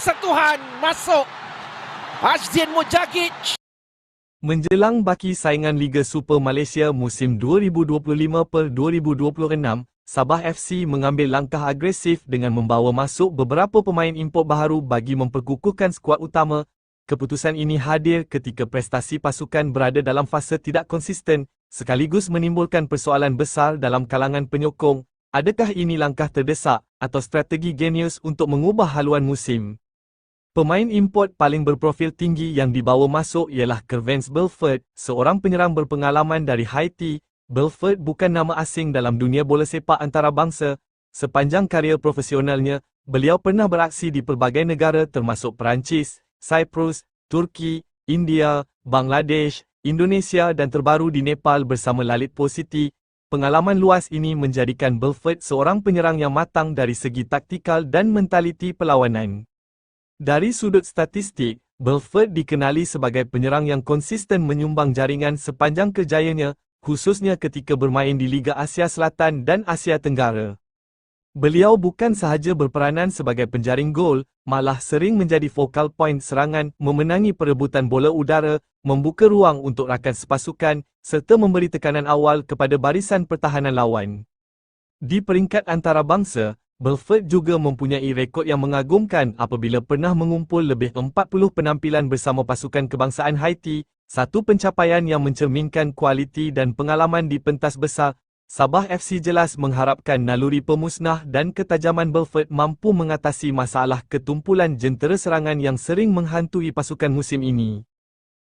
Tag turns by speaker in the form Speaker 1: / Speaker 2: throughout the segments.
Speaker 1: sentuhan masuk. Azdin Mujagic.
Speaker 2: Menjelang baki saingan Liga Super Malaysia musim 2025 per 2026, Sabah FC mengambil langkah agresif dengan membawa masuk beberapa pemain import baharu bagi memperkukuhkan skuad utama. Keputusan ini hadir ketika prestasi pasukan berada dalam fasa tidak konsisten, sekaligus menimbulkan persoalan besar dalam kalangan penyokong. Adakah ini langkah terdesak atau strategi genius untuk mengubah haluan musim? Pemain import paling berprofil tinggi yang dibawa masuk ialah Kervance Belfort, seorang penyerang berpengalaman dari Haiti. Belfort bukan nama asing dalam dunia bola sepak antarabangsa. Sepanjang karier profesionalnya, beliau pernah beraksi di pelbagai negara termasuk Perancis, Cyprus, Turki, India, Bangladesh, Indonesia dan terbaru di Nepal bersama Lalit City. Pengalaman luas ini menjadikan Belfort seorang penyerang yang matang dari segi taktikal dan mentaliti perlawanan. Dari sudut statistik, Belfort dikenali sebagai penyerang yang konsisten menyumbang jaringan sepanjang kejayaannya, khususnya ketika bermain di Liga Asia Selatan dan Asia Tenggara. Beliau bukan sahaja berperanan sebagai penjaring gol, malah sering menjadi focal point serangan, memenangi perebutan bola udara, membuka ruang untuk rakan sepasukan, serta memberi tekanan awal kepada barisan pertahanan lawan. Di peringkat antarabangsa, Belfort juga mempunyai rekod yang mengagumkan apabila pernah mengumpul lebih 40 penampilan bersama pasukan kebangsaan Haiti, satu pencapaian yang mencerminkan kualiti dan pengalaman di pentas besar. Sabah FC jelas mengharapkan naluri pemusnah dan ketajaman Belfort mampu mengatasi masalah ketumpulan jentera serangan yang sering menghantui pasukan musim ini.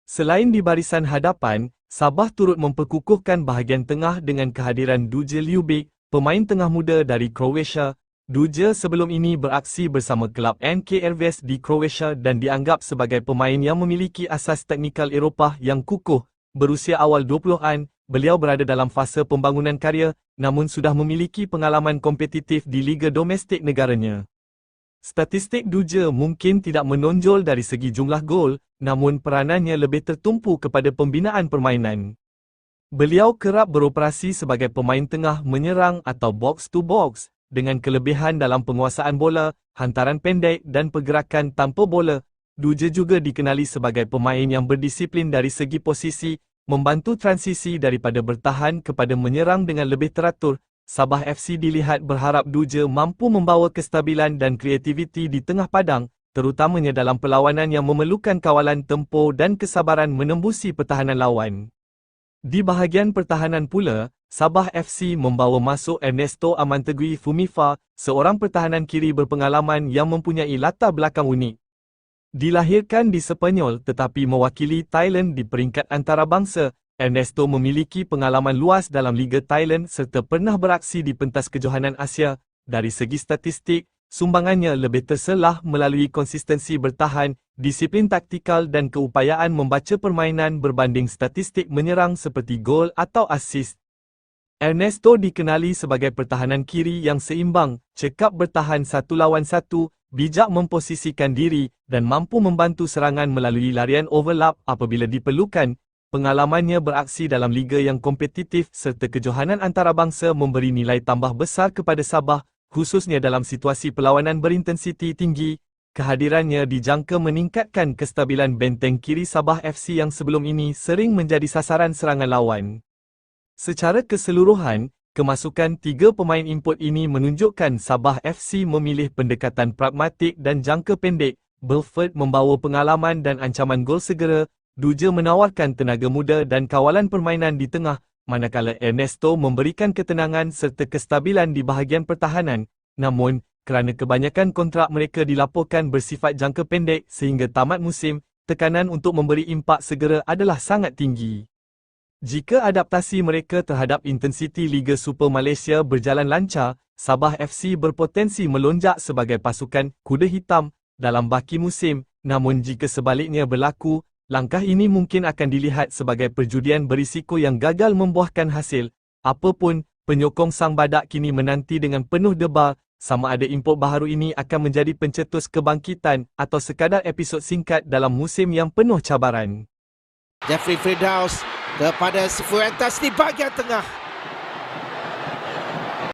Speaker 2: Selain di barisan hadapan, Sabah turut memperkukuhkan bahagian tengah dengan kehadiran Duje Ljubic, pemain tengah muda dari Croatia, Duja sebelum ini beraksi bersama kelab NK Erves di Croatia dan dianggap sebagai pemain yang memiliki asas teknikal Eropah yang kukuh. Berusia awal 20-an, beliau berada dalam fasa pembangunan karya namun sudah memiliki pengalaman kompetitif di liga domestik negaranya. Statistik Duja mungkin tidak menonjol dari segi jumlah gol, namun peranannya lebih tertumpu kepada pembinaan permainan. Beliau kerap beroperasi sebagai pemain tengah menyerang atau box to box dengan kelebihan dalam penguasaan bola, hantaran pendek dan pergerakan tanpa bola. Duja juga dikenali sebagai pemain yang berdisiplin dari segi posisi, membantu transisi daripada bertahan kepada menyerang dengan lebih teratur. Sabah FC dilihat berharap Duja mampu membawa kestabilan dan kreativiti di tengah padang, terutamanya dalam perlawanan yang memerlukan kawalan tempo dan kesabaran menembusi pertahanan lawan. Di bahagian pertahanan pula, Sabah FC membawa masuk Ernesto Amantegui Fumifa, seorang pertahanan kiri berpengalaman yang mempunyai latar belakang unik. Dilahirkan di Sepanyol tetapi mewakili Thailand di peringkat antarabangsa, Ernesto memiliki pengalaman luas dalam Liga Thailand serta pernah beraksi di pentas kejohanan Asia. Dari segi statistik, sumbangannya lebih terselah melalui konsistensi bertahan, disiplin taktikal dan keupayaan membaca permainan berbanding statistik menyerang seperti gol atau assist. Ernesto dikenali sebagai pertahanan kiri yang seimbang, cekap bertahan satu lawan satu, bijak memposisikan diri dan mampu membantu serangan melalui larian overlap apabila diperlukan. Pengalamannya beraksi dalam liga yang kompetitif serta kejohanan antarabangsa memberi nilai tambah besar kepada Sabah, khususnya dalam situasi perlawanan berintensiti tinggi. Kehadirannya dijangka meningkatkan kestabilan benteng kiri Sabah FC yang sebelum ini sering menjadi sasaran serangan lawan. Secara keseluruhan, kemasukan tiga pemain import ini menunjukkan Sabah FC memilih pendekatan pragmatik dan jangka pendek. Belfort membawa pengalaman dan ancaman gol segera, Duja menawarkan tenaga muda dan kawalan permainan di tengah, manakala Ernesto memberikan ketenangan serta kestabilan di bahagian pertahanan. Namun, kerana kebanyakan kontrak mereka dilaporkan bersifat jangka pendek sehingga tamat musim, tekanan untuk memberi impak segera adalah sangat tinggi. Jika adaptasi mereka terhadap intensiti Liga Super Malaysia berjalan lancar, Sabah FC berpotensi melonjak sebagai pasukan kuda hitam dalam baki musim. Namun jika sebaliknya berlaku, langkah ini mungkin akan dilihat sebagai perjudian berisiko yang gagal membuahkan hasil. Apapun, penyokong sang badak kini menanti dengan penuh debar sama ada import baharu ini akan menjadi pencetus kebangkitan atau sekadar episod singkat dalam musim yang penuh cabaran.
Speaker 1: Jeffrey Firdaus kepada Sifuentes di bahagian tengah.